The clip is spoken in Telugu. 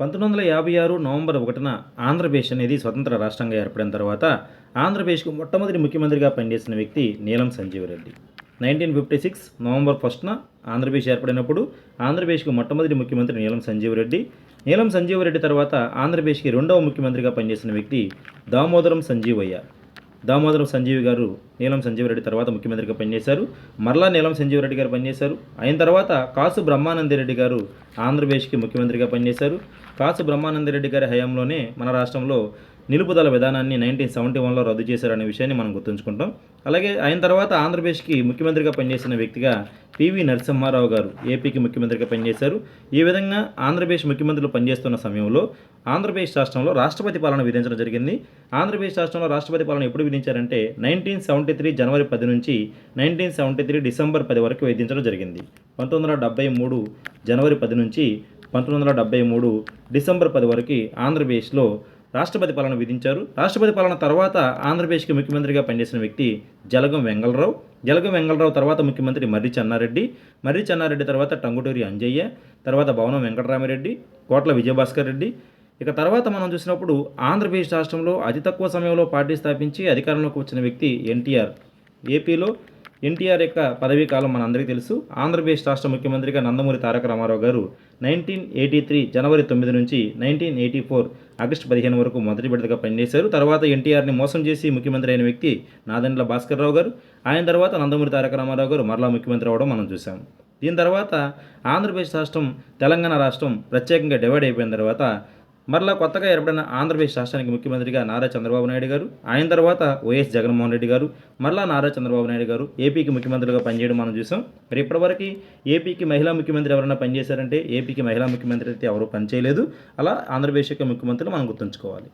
పంతొమ్మిది వందల యాభై ఆరు నవంబర్ ఒకటిన ఆంధ్రప్రదేశ్ అనేది స్వతంత్ర రాష్ట్రంగా ఏర్పడిన తర్వాత ఆంధ్రప్రదేశ్కు మొట్టమొదటి ముఖ్యమంత్రిగా పనిచేసిన వ్యక్తి Neelam Sanjiva Reddy nineteen fifty six November ఫస్ట్న Andhra Pradesh ఏర్పడినప్పుడు ఆంధ్రప్రదేశ్కు మొట్టమొదటి ముఖ్యమంత్రి నీలం సంజీవరెడ్డి నీలం సంజీవరెడ్డి తర్వాత ఆంధ్రప్రదేశ్కి రెండవ ముఖ్యమంత్రిగా పనిచేసిన వ్యక్తి దామోదరం సంజీవయ్య. దామోదరం సంజీవి గారు నీలం సంజీవరెడ్డి తర్వాత ముఖ్యమంత్రిగా పనిచేశారు. మరలా నీలం సంజీవరెడ్డి గారు పనిచేశారు. అయిన తర్వాత కాసు బ్రహ్మానందరెడ్డి గారు ఆంధ్రప్రదేశ్కి ముఖ్యమంత్రిగా పనిచేశారు. కాసు బ్రహ్మానందరెడ్డి గారి హయాంలోనే మన రాష్ట్రంలో నిలుపుదల విధానాన్ని నైన్టీన్ సెవెంటీ వన్లో రద్దు చేశారనే విషయాన్ని మనం గుర్తుంచుకుంటాం. అలాగే ఆయన తర్వాత ఆంధ్రప్రదేశ్కి ముఖ్యమంత్రిగా పనిచేసిన వ్యక్తిగా పివి నరసింహారావు గారు ఏపీకి ముఖ్యమంత్రిగా పనిచేశారు. ఈ విధంగా ఆంధ్రప్రదేశ్ ముఖ్యమంత్రులు పనిచేస్తున్న సమయంలో ఆంధ్రప్రదేశ్ రాష్ట్రంలో రాష్ట్రపతి పాలన విధించడం జరిగింది. ఆంధ్రప్రదేశ్ రాష్ట్రంలో రాష్ట్రపతి పాలన ఎప్పుడు విధించారంటే నైన్టీన్ సెవెంటీ త్రీ జనవరి పది నుంచి నైన్టీన్ సెవెంటీ త్రీ డిసెంబర్ పది వరకు విధించడం జరిగింది. పంతొమ్మిది వందల డెబ్బై మూడు జనవరి పది నుంచి పంతొమ్మిది వందల డెబ్బై మూడు డిసెంబర్ పది వరకు ఆంధ్రప్రదేశ్లో రాష్ట్రపతి పాలన విధించారు. రాష్ట్రపతి పాలన తర్వాత ఆంధ్రప్రదేశ్కి ముఖ్యమంత్రిగా పనిచేసిన వ్యక్తి జలగం వెంగళరావు. జలగం వెంగళరావు తర్వాత ముఖ్యమంత్రి మర్రి చెన్నారెడ్డి. మర్రి చెన్నారెడ్డి తర్వాత టంగుటూరి అంజయ్య. తర్వాత భవనం వెంకటరామిరెడ్డి కోట్ల విజయభాస్కర్ రెడ్డి. ఇక తర్వాత మనం చూసినప్పుడు ఆంధ్రప్రదేశ్ రాష్ట్రంలో అతి తక్కువ సమయంలో పార్టీ స్థాపించి అధికారంలోకి వచ్చిన వ్యక్తి ఎన్టీఆర్. ఏపీలో ఎన్టీఆర్ యొక్క పదవీ కాలం మనందరికీ తెలుసు. ఆంధ్రప్రదేశ్ రాష్ట్ర ముఖ్యమంత్రిగా నందమూరి తారక రామారావు గారు నైన్టీన్ ఎయిటీ త్రీ జనవరి తొమ్మిది నుంచి నైన్టీన్ ఎయిటీ ఫోర్ ఆగస్టు పదిహేను వరకు మొదటి విడతగా పనిచేశారు. తర్వాత ఎన్టీఆర్ని మోసం చేసి ముఖ్యమంత్రి అయిన వ్యక్తి నాదెండ్ల భాస్కర్ రావు గారు. ఆయన తర్వాత నందమూరి తారక రామారావు గారు మరలా ముఖ్యమంత్రి అవ్వడం మనం చూసాం దీని తర్వాత ఆంధ్రప్రదేశ్ రాష్ట్రం తెలంగాణ రాష్ట్రం ప్రత్యేకంగా డివైడ్ అయిపోయిన తర్వాత మరలా కొత్తగా ఏర్పడిన ఆంధ్రప్రదేశ్ రాష్ట్రానికి ముఖ్యమంత్రిగా నారా చంద్రబాబు నాయుడు గారు ఆయన తర్వాత వైఎస్ జగన్మోహన్ రెడ్డి గారు మరలా నారా చంద్రబాబు నాయుడు గారు ఏపీకి ముఖ్యమంత్రిగా పనిచేయడం మనం చూసాం. మరి ఇప్పటివరకు ఏపీకి మహిళా ముఖ్యమంత్రి ఎవరైనా పనిచేశారంటే ఏపీకి మహిళా ముఖ్యమంత్రి అయితే ఎవరు పనిచేయలేదు. అలా ఆంధ్రప్రదేశ్ యొక్క ముఖ్యమంత్రులు మనం గుర్తుంచుకోవాలి.